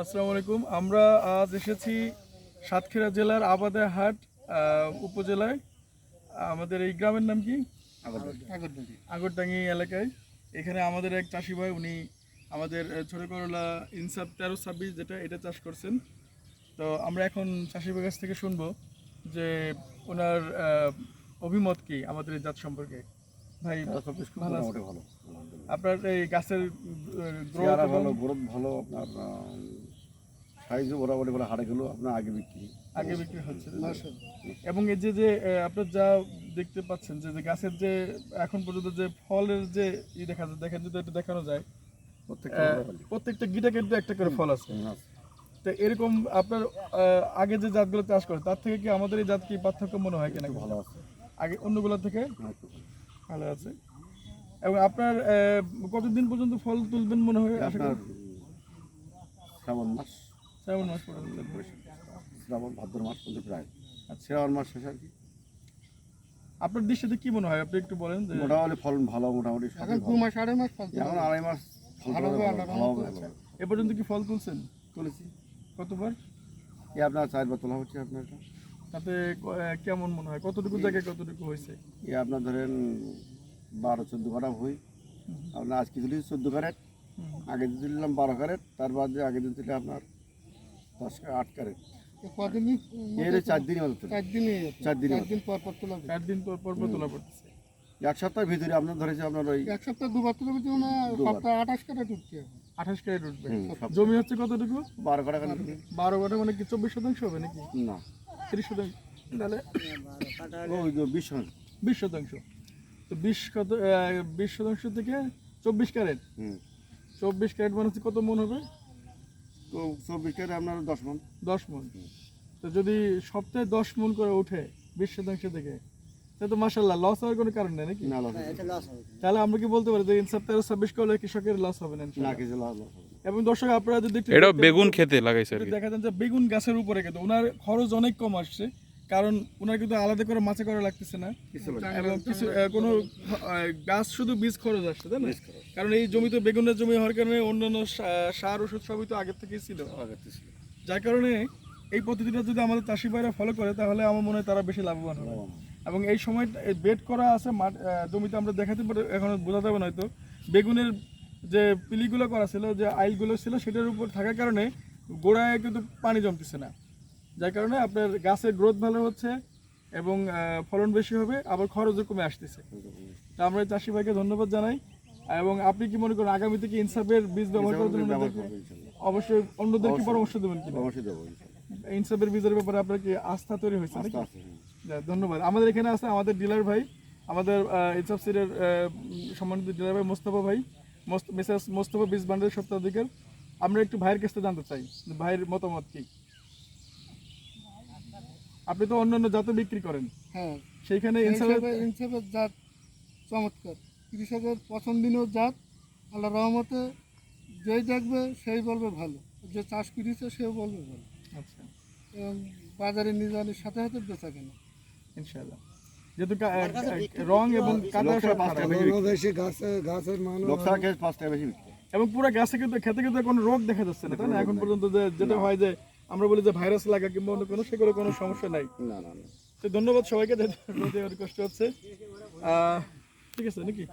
আসসালামু আলাইকুম। আমরা আজ এসেছি সাতক্ষীরা জেলার আবাদা হাট উপজেলায়। আমাদের এই গ্রামের নাম কি? আগরডাঙ্গি এলাকায়। এখানে আমাদের এক চাষি ভাই উনি আমাদের ছোট করলা ইনসাফ তেরো ছাব্বিশ যেটা এটা চাষ করছেন। তো আমরা এখন চাষি ভাইয়ের কাছ থেকে শুনব যে ওনার অভিমত কি আমাদের এই জাত সম্পর্কে। ভাই ভালো আপনার এই গাছের গ্রোথ ভালো গ্রোথ ভালো আপনার সাইজও বরাবরই বলে হাড়ে গেলো আপনার আগে বিক্রি। আগে বিক্রি হচ্ছে। এবং এই যে যে আপনার যা দেখতে পাচ্ছেন যে যে গাছের যে এখন পর্যন্ত যে ফলের যে ই দেখা যায় দেখেন যদি একটু দেখানো যায় প্রত্যেকটা প্রত্যেকটা গিটা কিন্তু একটা করে ফল আছে। তো এরকম আপনার আগে যে জাতগুলো চাষ করে তার থেকে কি আমাদের এই জাত কি পার্থক্য মনে হয় কিনা? ভালো আছে। আগে অন্যগুলো থেকে? ভালো। আছে। এবং আপনার কতদিন পর্যন্ত ফল তুলবেন মনে হয় আশা করি? শ্রাবণ মাস। শ্রাবণ মাস পর্যন্ত শ্রাবণ ভাদ্র মাস পর্যন্ত প্রায়। আচ্ছা। শ্রাবণ মাস শেষ আর কি। আপনার দৃষ্টিতে কি মনে হয়? আপনি একটু বলেন যে মোটামুটি ফলন ভালো মোটামুটি এখন দু মাস আড়াই মাস ফল এখন আড়াই মাস ভালো। এ পর্যন্ত কি ফল তুলছেন? তুলেছি। কতবার? এই আপনার চারবার তোলা হচ্ছে আপনার তাতে কেমন মনে হয়? কতটুকু জায়গায় কতটুকু হয়েছে? এই আপনার ধরেন বারো চোদ্দ কাটা হই আপনার আজকে তুলেছি চোদ্দ ক্যারেট। আগে দিন তুললাম বারো ক্যারেট তার বাদে আগে দিন তুলে আপনার দশ আট ক্যারেট এ কদিনই? এর চার দিনই মতো চার দিনই চার দিনই চার দিন পর পর তোলা যায়। চার দিন পর পর পর তোলা পড়তেছে। এক সপ্তাহের ভিতরে আপনার ধরেছে আপনার ওই এক সপ্তাহ দুবার তোলা বলতে মানে সপ্তাহ আঠাশ আঠাশ ক্যারেট উঠবে জমি হচ্ছে কতটুকু? বারো কাটা বারো মানে কি চব্বিশ শতাংশ হবে নাকি? না। তিরিশ শতাংশ। তাহলে ওই বিশ শতাংশ। তো বিশ কত আহ, বিশ শতাংশ থেকে চব্বিশ ক্যারেট হুম। চব্বিশ ক্যারেট মানে হচ্ছে কত মন হবে? চব্বিশ আপনার দশ মন। দশ মন। তো যদি সপ্তাহে দশ মন করে উঠে বিশ শতাংশ থেকে তাহলে তো মাসাল্লাহ লস হওয়ার কোনো কারণ নেই নাকি? না লস তাহলে আমরা কি বলতে পারি যে ইনসাফ তেরো ছাব্বিশ করলে কৃষকের লস হবে না না কিছু লস হবে এবং দর্শক আপনারা যদি এটা বেগুন খেতে লাগাইছে আর দেখা যায় যে বেগুন গাছের উপরে কিন্তু ওনার খরচ অনেক কম আসছে। কারণ ওনার কিন্তু আলাদা করে মাছা করা লাগতেছে না। কিছু এবং কিছু কোনো গাছ শুধু বীজ খরচ আসছে তাই না? কারণ এই জমিতে বেগুনের জমি হওয়ার কারণে অন্যান্য সার ওষুধ সবই তো আগের থেকেই ছিল। আগের থেকে ছিল। যার কারণে এই পদ্ধতিটা যদি আমাদের চাষি ভাইরা ফলো করে তাহলে আমার মনে হয় তারা বেশি লাভবান হবে। এবং এই সময় বেড করা আছে মাঠ জমিতে আমরা দেখাতে পারি এখন বোঝা যাবে না হয়তো। বেগুনের যে পিলিগুলো করা ছিল যে আইলগুলো ছিল সেটার উপর থাকার কারণে গোড়ায় কিন্তু পানি জমতেছে না। যার কারণে আপনার গাছের গ্রোথ ভালো হচ্ছে এবং ফলন বেশি হবে আবার খরচও কমে আসতেছে। তা আমরা চাষি ভাইকে ধন্যবাদ জানাই। এবং আপনি কি মনে করেন আগামীতে কি ইনসাফের বীজ ব্যবহার করার জন্য। অবশ্যই অন্যদেরকে পরামর্শ দেবেন কি অবশ্যই দেবো ইনসাফের বীজের ব্যাপারে আপনার কি আস্থা তৈরি হয়েছে নাকি? ধন্যবাদ। আমাদের এখানে আছে আমাদের ডিলার ভাই আমাদের ইনসাফ সিরের সম্মানিত ডিলার ভাই মোস্তফা ভাই মিসেস মোস্তফা বীজ বান্ডের সপ্তাহাধিকার আমরা একটু ভাইয়ের কাছ থেকে জানতে চাই ভাইয়ের মতামত কি? আপনি তো অন্যান্য জাত বিক্রি করেন। হ্যাঁ। সেইখানে ইনসাফের জাত চমৎকার। কৃষকের পছন্দনীয় জাত আল্লাহ রহমতে যেই দেখবে সেই বলবে ভালো। যে চাষ করেছে সেও বলবে ভালো। আচ্ছা। এবং বাজারে নিয়ে যাওয়ার সাথে সাথে বেচা কেন। ইনশাআল্লাহ। যেহেতু রং এবং মান। এবং পুরো গাছে কিন্তু খেতে কিন্তু কোনো রোগ দেখা যাচ্ছে না তাই না? এখন পর্যন্ত যে যেটা হয় যে আমরা বলি যে ভাইরাস লাগা কিংবা অন্য কোনো সেগুলো কোনো সমস্যা নাই। না না না। তো ধন্যবাদ সবাইকে কষ্ট হচ্ছে। আহ, ঠিক আছে নাকি?